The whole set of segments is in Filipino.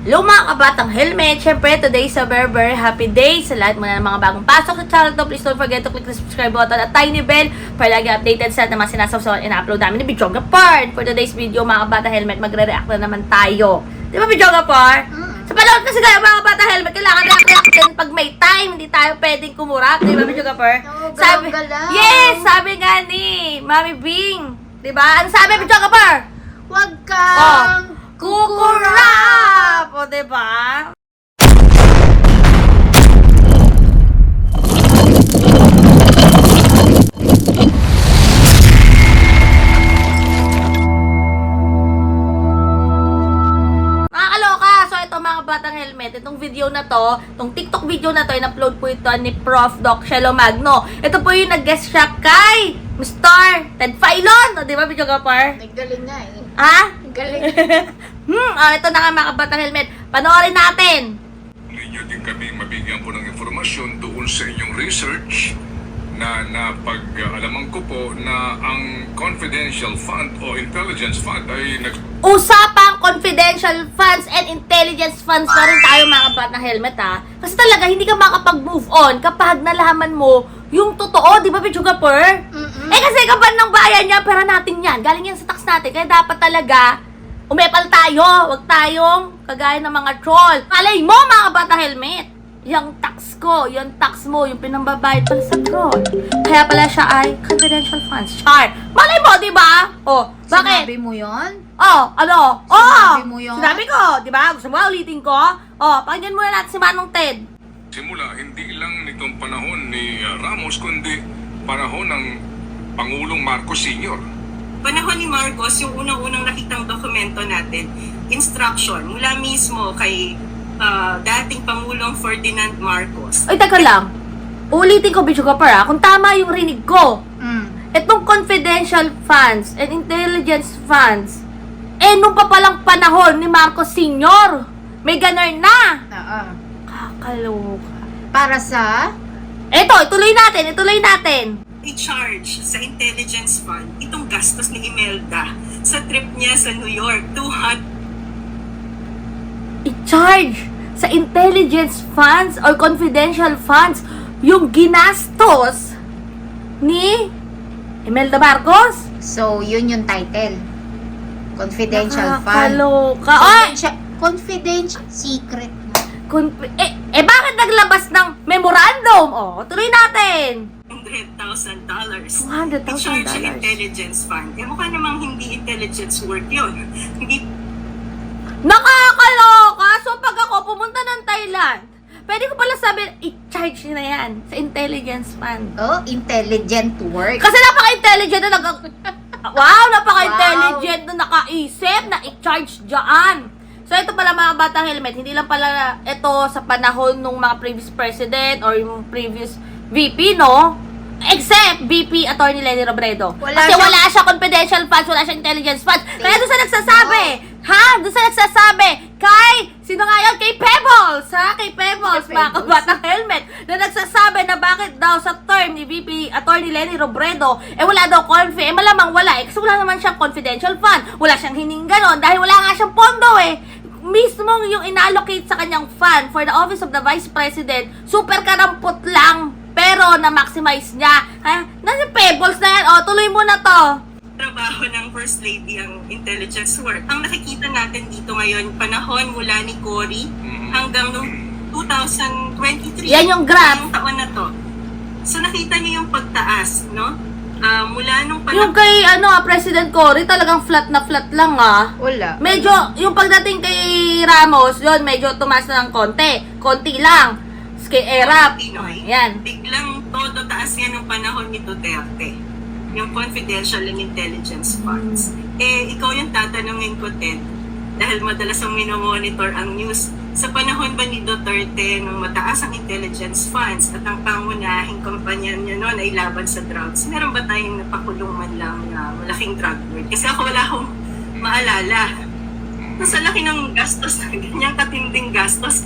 Hello mga kabatang helmet! Siyempre, today is a very very happy day sa lahat muna ng mga bagong pasok sa channel to. Please don't forget to click the subscribe button at tiny bell para lagi updated sa lahat ng mga sinasawsawan and upload namin ni Bijoga Part. For today's video, mga kabatang helmet, magre-react na naman tayo. Di ba Bijoga Part? Sa panahon kasi tayo mga kabatang helmet, kailangan react-react din pag may time. Hindi tayo pwedeng kumurap. Di ba Bijoga Part? Oo, Sabi, galaw-galaw. yes! Sabi nga ni Mami Bing. Di ba? Ano sabi Bijoga Part? Huwag kang Kukurap! O, diba? Nakakaloka! So, ito mga batang helmet, itong video na to, itong TikTok video na to, in-upload po ito ni Prof. Doc Shelo Magno. Ito po yung nag-guest siya kay Mr. Ted Filon! O, di ba, Video Gapar? Naggaling nga eh. Ha? Galing. hmm, ah, ito na nga mga kabatang helmet. Panoorin natin. ninyo din kami mabigyan po ng informasyon doon sa inyong research na napag-alaman ko po na ang confidential fund o intelligence fund ay nag Usapang confidential funds and intelligence funds na rin tayo mga kabatang helmet ha. Kasi talaga hindi ka makapag-move on kapag nalaman mo yung totoo, di ba, Pichuga Per? Eh kasi kaban ng bayan niya, pera natin yan. Galing yan sa tax natin. Kaya dapat talaga, umepal tayo. Huwag tayong kagaya ng mga troll. Malay mo, mga bata helmet. Yung tax ko, yung tax mo, yung pinambabayad pala sa troll. Kaya pala siya ay confidential funds. Char. Malay mo, di ba? Oh, bakit? Sinabi mo yon? Oh, ano? Oh! Sinabi mo yun? Sinabi ko, di ba? Gusto mo ulitin ko? Oh, pakinggan muna natin si Manong Ted. simula hindi lang nitong panahon ni uh, Ramos kundi panahon ng Pangulong Marcos Sr. panahon ni Marcos, yung unang-unang nakitang dokumento natin, instruction mula mismo kay ah, dating Pangulong Ferdinand Marcos. Ay, teka lang. Ulitin ko, Bicho Kapar, ah. Kung tama yung rinig ko, Mm. itong confidential funds and intelligence funds, eh, nung pa palang panahon ni Marcos Sr., may ganar na. Oo. Kakaloka. Para sa? Eto, ituloy natin, ituloy natin. I-charge sa intelligence fund itong gastos ni Imelda sa trip niya sa New York, 200 I-charge sa intelligence funds or confidential funds yung ginastos ni Imelda Marcos. So, yun yung title. Confidential fund. Nakakaloka. Confidential, confidential secret. Conf- eh, eh, bakit naglabas ng memorandum? Oh, tuloy natin. $200,000. $200,000. I-charge sa intelligence fund. Eh, mukha namang hindi intelligence work yun. Hindi Nakakaloka! So, pag ako pumunta ng Thailand, pwede ko pala sabihin, i-charge na yan sa intelligence fund. Oh, intelligent work. Kasi napaka-intelligent na nag... wow, napaka-intelligent na nakaisip na i-charge dyan. So, ito pala mga batang helmet, hindi lang pala ito sa panahon ng mga previous president or yung previous VP, no? Except VP Attorney Lenny Robredo. Wala Kasi siya- wala siya confidential funds, wala siya intelligence funds. Kaya doon sa nagsasabi, ha? Doon sa nagsasabi, kay, sino nga yun? Kay Pebbles, ha? Kay Pebbles, Kay mga Pebbles. kabatang helmet, na nagsasabi na bakit daw sa term ni VP Attorney Lenny Robredo, eh wala daw confi, eh malamang wala eh, kasi wala naman siyang confidential fund, wala siyang hining ganon, dahil wala nga siyang pondo eh. Mismo yung inallocate sa kanyang fund for the office of the Vice President, super karampot lang, pero na-maximize niya. Ha? Nasa Pebbles na yan, o, tuloy mo na to. trabaho ng First Lady ang intelligence work. Ang nakikita natin dito ngayon, panahon mula ni Cory hanggang noong 2023. Yan yung graph. Yung taon na to. So nakita niyo yung pagtaas, no? Ah, mula nung Yung panahon kay, ano, ah, President Cory, talagang flat na flat lang, ah. Wala. Medyo, yung pagdating kay Ramos, yun, medyo tumaas na ng konti. Konti lang. Kay Erap. Pinoy, Yan. biglang todo taas yan ng panahon ni Duterte. Yung confidential and intelligence funds. Eh, ikaw yung tatanungin ko, Ted, dahil madalas ang minomonitor ang news. Sa panahon ba ni Duterte nung mataas ang intelligence funds at ang pangunahing kampanya niya noon ay laban sa drugs, meron ba tayong napakulong man lang na malaking drug lord? Kasi ako wala akong maalala. Mas laki ng gastos, ganyang katinding gastos.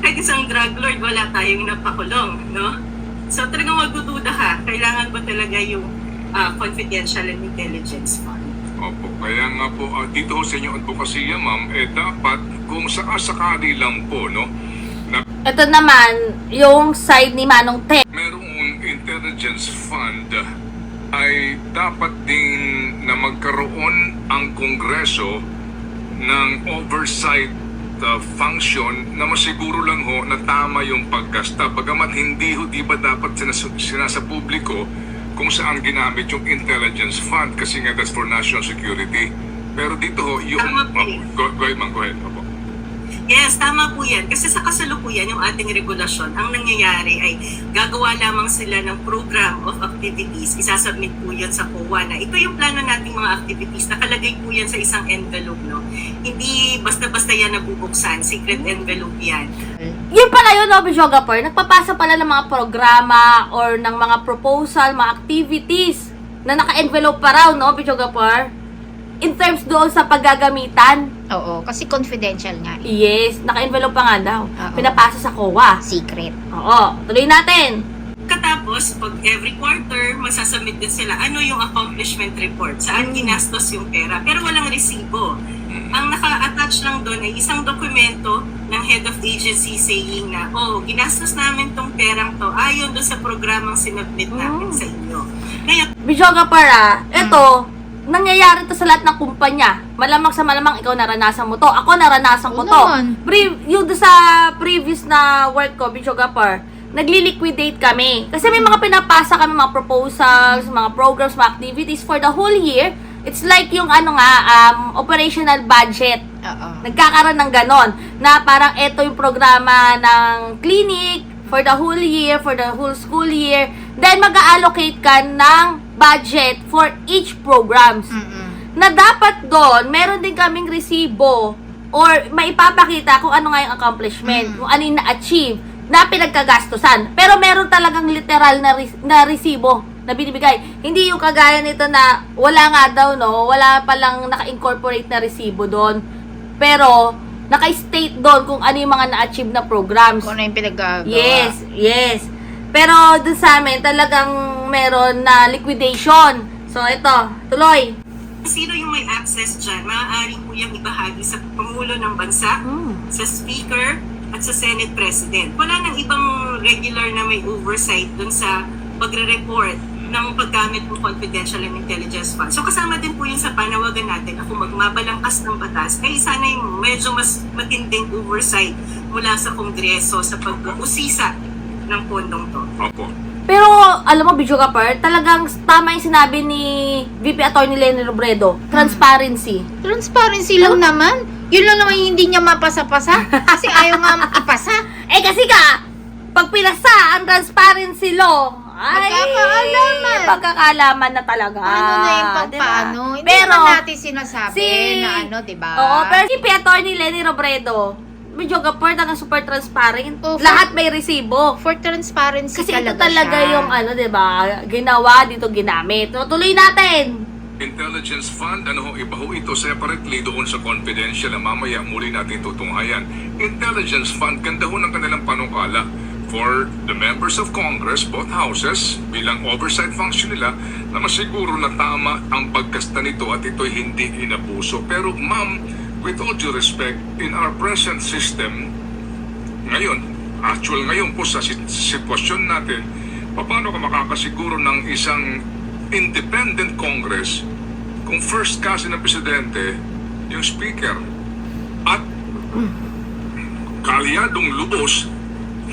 Kahit isang drug lord, wala tayong napakulong, no? So talagang magdududa ka, kailangan ba talaga yung ah, confidential and intelligence fund? Opo, kaya nga po, ah, dito ho sa inyong advokasya, ma'am, eh dapat kung sakasakali lang po, no, na Ito naman, yung side ni Manong Ted. merong intelligence fund ay dapat din na magkaroon ang Kongreso ng oversight uh, function na masiguro lang ho na tama yung paggasta. Bagamat hindi ho, di ba dapat sinas- sinasa publiko kung saan ginamit yung intelligence fund kasi nga that's for national security. Pero dito ho, yung... Tama po Oh, go, go ahead, ma'am, go ahead. Opo. Yes, tama po yan. Kasi sa kasalukuyan, yung ating regulasyon, ang nangyayari ay gagawa lamang sila ng program of activities. Isasubmit po yun sa COA na ito yung plano nating mga activities. Nakalagay po yan sa isang envelope, no? Hindi basta-basta yan nabubuksan. Secret envelope yan. Yun pala yun, no, Bijogapur. Nagpapasa pala ng mga programa or ng mga proposal, mga activities na naka-envelope pa raw, no, Bijogapur? In terms doon sa paggagamitan. Oo, kasi confidential nga. eh. Yes, naka-envelope pa nga daw. Oo. Pinapasa sa COA. Secret. Oo, tuloy natin. Katapos, pag every quarter, masasubmit din sila ano yung accomplishment report, saan ginastos yung pera, pero walang resibo. Ang naka-attach lang doon ay isang dokumento ng head of agency saying na, oh, ginastos namin tong perang to ayon doon sa programang sinubmit namin Oh. sa inyo. Kaya Bijogapur, ah, ito, nangyayari to sa lahat ng kumpanya. Malamang sa malamang ikaw naranasan mo to. Ako naranasan ko to. Pre- yung sa previous na work ko, Bijogapur, nagli-liquidate kami. Kasi may mga pinapasa kami, mga proposals, mga programs, mga activities for the whole year. It's like yung ano nga, um, operational budget. Oo. Nagkakaroon ng ganon. Na parang ito yung programa ng clinic for the whole year, for the whole school year. Then mag-allocate ka ng budget for each programs. Mm-mm. Na dapat doon, meron din kaming resibo or maipapakita kung ano nga yung accomplishment, Mm. kung ano yung na-achieve na pinagkagastusan. Pero meron talagang literal na, res- na resibo na binibigay. Hindi yung kagaya nito na wala nga daw, no? Wala palang naka-incorporate na resibo doon. Pero, naka-state doon kung ano yung mga na-achieve na programs. Kung ano yung pinagagawa. Yes, yes. Pero dun sa amin, talagang meron na liquidation. So, ito, tuloy. sino yung may access dyan, maaari po yung ibahagi sa Pangulo ng Bansa, Hmm. sa Speaker, at sa Senate President. Wala nang ibang regular na may oversight dun sa pagre-report ng paggamit ng confidential and intelligence funds. So kasama din po yun sa panawagan natin na kung magmabalangkas ng batas, ay sana yung medyo mas matinding oversight mula sa Kongreso sa pag-uusisa ng pondong to. Opo. Pero, alam mo, Bidyo Kapar, talagang tama yung sinabi ni VP Attorney Lenny Robredo. Transparency. Transparency lang naman. Yun lang naman yung hindi niya mapasa-pasa. Kasi ayaw nga ipasa. Eh, kasi ka, pag pinasa ang transparency law, ay, Magkakaalaman. Pagkakaalaman na talaga. Ano na yung pang diba? paano? Hindi Pero, naman natin sinasabi si- na ano, di ba? Oo, pero si VP Attorney Lenny Robredo, Bidyo Kapar, talagang super transparent. Oo, Lahat may resibo. For transparency Kasi ito talaga talaga siya. yung ano, 'di ba? Ginawa dito ginamit. So, tuloy natin. Intelligence Fund, ano ho, iba ho ito separately doon sa confidential na mamaya muli natin tutunghayan. Intelligence Fund, ganda ho ng kanilang panukala for the members of Congress, both houses, bilang oversight function nila, na masiguro na tama ang pagkasta nito at ito'y hindi inabuso. Pero ma'am, with all due respect, in our present system, ngayon, actual ngayon po sa sit- sitwasyon natin, paano ka makakasiguro ng isang independent Congress kung first kasi ng presidente yung speaker at kalyadong lubos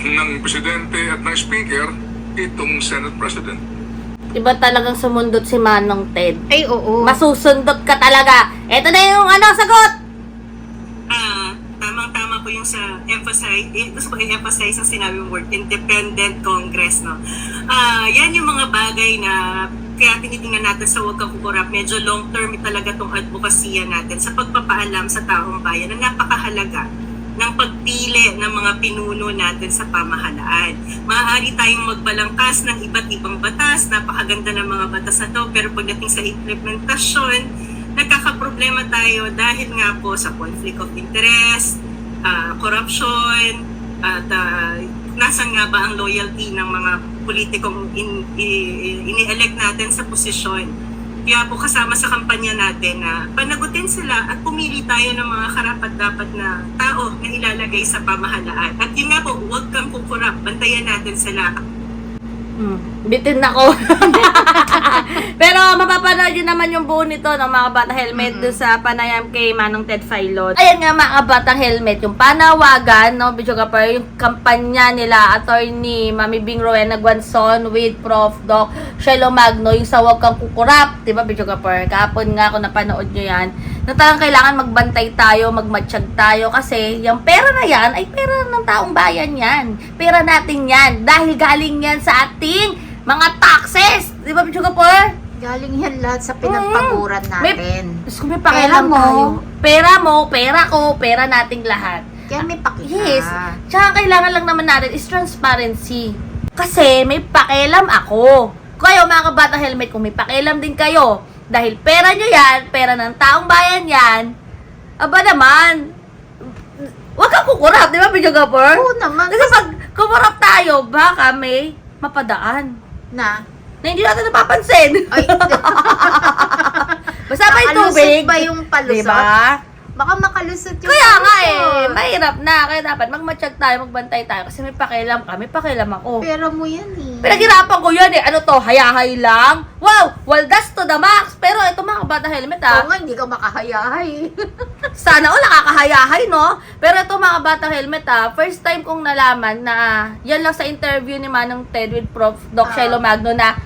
ng presidente at ng speaker itong Senate President. Iba talagang sumundot si Manong Ted. Ay, oo. Masusundot ka talaga. Ito na yung ano, sagot! Ah, tamang-tama po yung sa emphasize, eh, gusto ko i-emphasize ang sinabi mong word, independent Congress, no? Ah, yan yung mga bagay na kaya tinitingnan natin sa Huwag Kang Kukurap, medyo long-term talaga tong advokasya natin sa pagpapaalam sa taong bayan na napakahalaga ng pagpili ng mga pinuno natin sa pamahalaan. Maaari tayong magbalangkas ng iba't ibang batas, napakaganda ng mga batas na to, pero pagdating sa implementasyon, nagkakaproblema tayo dahil nga po sa conflict of interest, ah, corruption, at ah, nasan nga ba ang loyalty ng mga politikong in, i- ini-elect natin sa posisyon Kaya po kasama sa kampanya natin na panagutin sila at pumili tayo ng mga karapat-dapat na tao na ilalagay sa pamahalaan. At yun nga po, huwag kang kukurap. Bantayan natin sila. Hmm, bitin ako. Pero mapapanood yun naman yung buo nito ng mga bata helmet doon sa panayam kay Manong Ted Filon. Ayan nga mga batang helmet, yung panawagan, no, Bidyo Kapar, yung kampanya nila, attorney Mami Bing Rowena Guanzon with Prof. Doc Shelo Magno, yung sa Huwag Kang Kukurap, di ba Bidyo Kapar? Kahapon nga ako napanood nyo yan, na talagang kailangan magbantay tayo, magmatsyag tayo, kasi yung pera na yan, ay pera ng taong bayan yan. Pera natin yan, dahil galing yan sa ating mga taxes. Di ba, Bidyo Kapar? Galing yan lahat sa pinagpaguran May- natin. Diyos ko, may Pera mo. tayo. Pera mo, pera ko, pera nating lahat. Kaya may pakita. Yes. Tsaka kailangan lang naman natin is transparency. Kasi may pakialam ako. Kayo mga kabata helmet, kung may pakialam din kayo, dahil pera nyo yan, pera ng taong bayan yan, aba naman, wag kang kukurap, di ba, Bidyo Gapor? Oo naman. Kasi pag kukurap tayo, baka may mapadaan Na. na hindi natin napapansin. Ay, Basta may tubig. ba yung palusot? Diba? Baka makalusot yung Kaya nga palusot. eh, mahirap na. Kaya dapat magmatsyag tayo, magbantay tayo. Kasi may pakialam ka, may pakialam ako. Pera mo yan eh. Pinaghirapan ko yan eh. Ano to, hayahay lang? Wow, waldas to the max. Pero ito mga bata helmet Oo ah. nga, hindi ka makahayahay. Sana all nakakahayahay, no? Pero ito mga bata helmet ah, first time kong nalaman na yan lang sa interview ni Manong Ted with Prof. Doc Ah. Shelo Magno na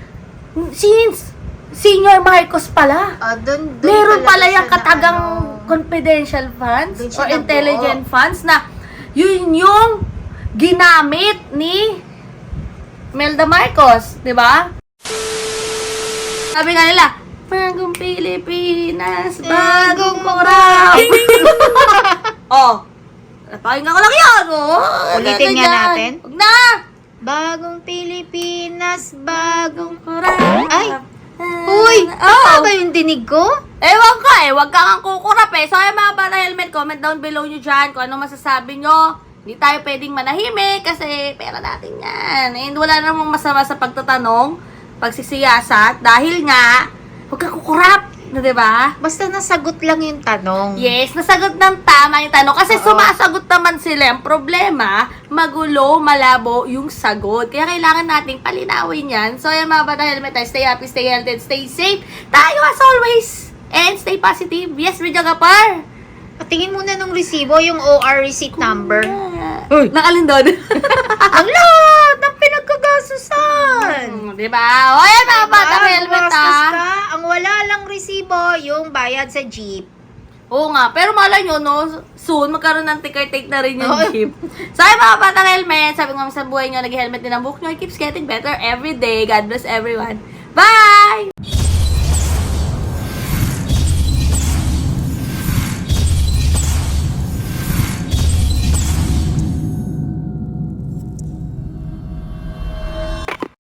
since Senior Marcos pala. Ah, dun, dun Meron talaga pala siya yung na katagang ano, confidential funds or intelligent funds na yun yung ginamit ni Melda Marcos, di ba? Sabi nga nila, Bagong Pilipinas, bagong kurap. oh, napakinggan ko lang yun. Oh, Ulitin nga natin. Huwag na. Bagong Pilipinas, bagong... Kurap. Ay! Uy! Oh. Tama ba yung dinig ko? Ewan ko eh, wag kang kukurap eh. So, ay mga bata helmet, comment down below nyo dyan kung ano masasabi nyo. Hindi tayo pwedeng manahimik kasi pera natin yan. And wala namang masama sa pagtatanong, pagsisiyasat, dahil nga, wag kang kukurap. Di ba? Basta nasagot lang yung tanong. Yes, nasagot ng tama yung tanong. Kasi Oo. sumasagot naman sila. Ang problema, magulo, malabo yung sagot. Kaya kailangan nating palinawin yan. So, yan mga bata helmet. Stay happy, stay healthy, stay safe. Tayo as always. And stay positive. Yes, Vidya Gapar. Patingin muna nung resibo, yung OR receipt number. Uy. Nakalin doon. Ang lahat ng pinagkagasusan! Hmm, di ba? O, yan mga bata Diba? helmet ka. Ang wala lang resibo, yung bayad sa jeep. Oo nga, pero malay nyo, no, soon, magkaroon ng ticker take na rin yung Oo. jeep. So, ay mga batang helmet, sabi ko nga sa buhay nyo, nag-helmet din ang buhok nyo, it keeps getting better every day. God bless everyone. Bye!